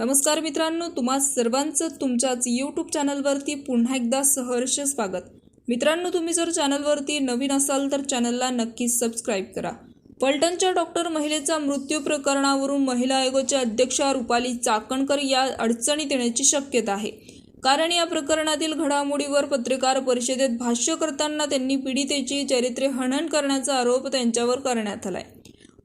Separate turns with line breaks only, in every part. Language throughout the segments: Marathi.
नमस्कार मित्रांनो तुम्हा सर्वांचं तुमच्याच यूट्यूब चॅनलवरती पुन्हा एकदा सहर्ष स्वागत. मित्रांनो तुम्ही जर चॅनलवरती नवीन असाल तर चॅनलला नक्कीच सबस्क्राईब करा. पलटणच्या डॉक्टर महिलेचा मृत्यू प्रकरणावरून महिला आयोगाच्या अध्यक्षा रुपाली चाकणकर या अडचणीत येण्याची शक्यता आहे. कारण या प्रकरणातील घडामोडीवर पत्रकार परिषदेत भाष्य करताना त्यांनी पीडितेची चरित्रे हनन करण्याचा आरोप त्यांच्यावर करण्यात आलाय.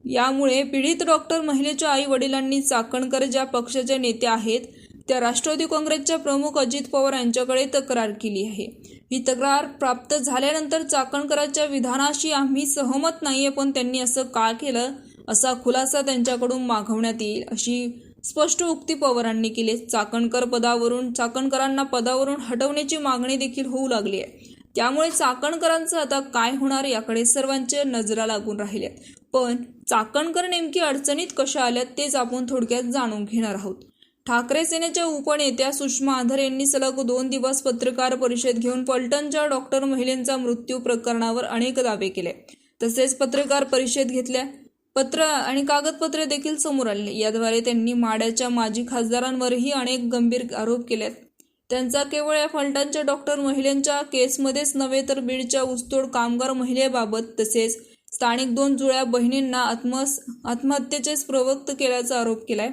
यामुळे पीडित डॉक्टर महिलेच्या आई वडिलांनी चाकणकर ज्या पक्षाच्या नेत्या आहेत त्या राष्ट्रवादी काँग्रेसच्या प्रमुख अजित पवार यांच्याकडे तक्रार केली आहे. ही तक्रार प्राप्त झाल्यानंतर चाकणकरांच्या विधानाशी आम्ही सहमत नाहीये पण त्यांनी असं का केलं असा खुलासा त्यांच्याकडून मागवण्यात येईल अशी स्पष्ट उक्ती पवारांनी केली. चाकणकर पदावरून चाकणकरांना पदावरून हटवण्याची मागणी देखील होऊ लागली आहे. त्यामुळे चाकणकरांचं आता काय होणार याकडे सर्वांच्या नजरा लागून राहिल्या पण चाकणकर नेमकी अडचणीत कशा आल्यात तेच आपण थोडक्यात जाणून घेणार आहोत. ठाकरे सेनेच्या उपनेत्या सुषमा आधार यांनी सलग दोन दिवस पत्रकार परिषद घेऊन पलटणच्या डॉक्टर महिलेंचा मृत्यू प्रकरणावर अनेक दावे केले. तसेच पत्रकार परिषद घेतल्या. पत्र आणि कागदपत्रे देखील समोर आले. याद्वारे त्यांनी माड्याच्या माजी खासदारांवरही अनेक गंभीर आरोप केलेत. त्यांचा केवळ या फलटणच्या डॉक्टर महिलांच्या केसमध्येच नव्हे तर बीडच्या ऊसतोड कामगार महिलेबाबत तसेच स्थानिक दोन जुळ्या बहिणींना आत्मस आत्महत्येचेच प्रवक्त केल्याचा आरोप केलाय.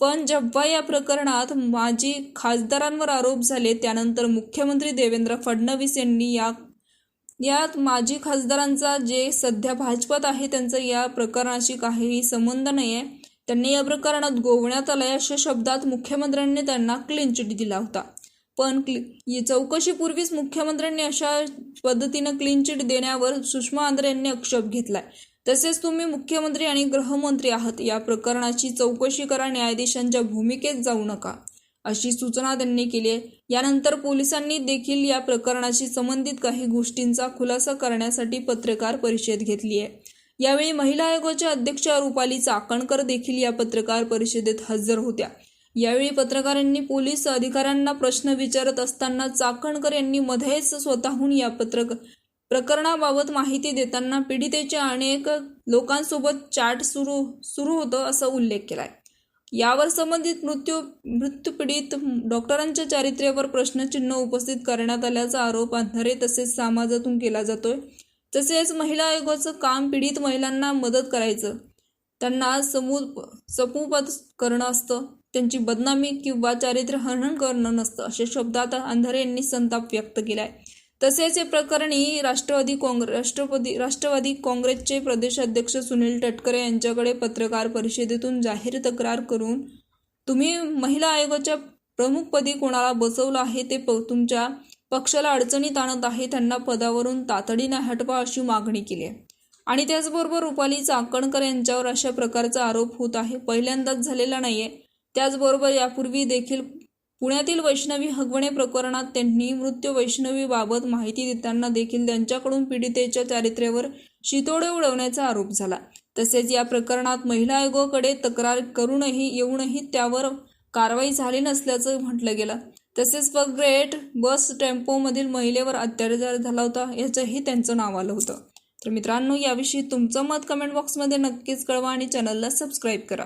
पण जेव्हा या प्रकरणात माजी खासदारांवर आरोप झाले त्यानंतर मुख्यमंत्री देवेंद्र फडणवीस यांनी या यात माजी खासदारांचा जे सध्या भाजपात आहे त्यांचा या प्रकरणाशी काहीही संबंध नाही आहे त्यांनी या प्रकरणात गोवण्यात आलंय अशा शब्दात मुख्यमंत्र्यांनी त्यांना क्लीन चिट दिला होता. पण क्लि चौकशीपूर्वीच मुख्यमंत्र्यांनी अशा पद्धतीनं क्लीन चिट देण्यावर सुषमा आंध्रे यांनी आक्षेप घेतलाय. तसेच तुम्ही मुख्यमंत्री आणि गृहमंत्री आहात या प्रकरणाची चौकशी करा न्यायाधीशांच्या भूमिकेत जाऊ नका अशी सूचना त्यांनी केली आहे. यानंतर पोलिसांनी देखील या प्रकरणाशी संबंधित काही गोष्टींचा खुलासा करण्यासाठी पत्रकार परिषद घेतली आहे. यावेळी महिला आयोगाच्या अध्यक्षा रुपाली चाकणकर देखील या पत्रकार परिषदेत हजर होत्या. यावेळी पत्रकारांनी पोलीस अधिकाऱ्यांना प्रश्न विचारत असताना चाकणकर यांनी मध्येच स्वतःहून या पत्रक प्रकरणाबाबत माहिती देताना पीडितेच्या अनेक लोकांसोबत चॅट सुरू सुरू होतं असा उल्लेख केलाय. यावर संबंधित मृत्यू मृत्यूपीडित डॉक्टरांच्या चारित्र्यावर प्रश्नचिन्ह उपस्थित करण्यात आल्याचा आरोप अंधारे तसेच समाजातून केला जातोय. तसेच महिला आयोगाचं काम पीडित महिलांना मदत करायचं. त्यांना समू समुपद करणं असतं. त्यांची बदनामी किंवा चारित्र्य हनन करणं नसतं अशा शब्दात अंधारे यांनी संताप व्यक्त केलाय. तसेच हे प्रकरणी राष्ट्रवादी काँग्रेस राष्ट्रपती राष्ट्रवादी काँग्रेसचे प्रदेशाध्यक्ष सुनील तटकरे यांच्याकडे पत्रकार परिषदेतून जाहीर तक्रार करून तुम्ही महिला आयोगाच्या प्रमुखपदी कोणाला बसवलं आहे ते प तुमच्या पक्षाला अडचणीत आणत आहे त्यांना पदावरून तातडीने हटवा अशी मागणी केली आहे. आणि त्याचबरोबर रुपाली चाकणकर यांच्यावर अशा प्रकारचा आरोप होत आहे. पहिल्यांदाच झालेला नाही आहे त्याचबरोबर यापूर्वी देखील पुण्यातील वैष्णवी हगवणे प्रकरणात त्यांनी मृत्यू वैष्णवीबाबत माहिती देताना देखील त्यांच्याकडून पीडितेच्या चारित्र्यावर शितोडे उडवण्याचा आरोप झाला. तसेच या प्रकरणात महिला आयोगाकडे तक्रार करूनही येऊनही त्यावर कारवाई झाली नसल्याचं म्हटलं गेलं. तसेच ग्रेट बस टेम्पोमधील महिलेवर अत्याचार झाला होता याचंही त्यांचं नाव आलं होतं. तर मित्रांनो याविषयी तुमचं मत कमेंट बॉक्समध्ये नक्कीच कळवा आणि चॅनलला सबस्क्राईब करा.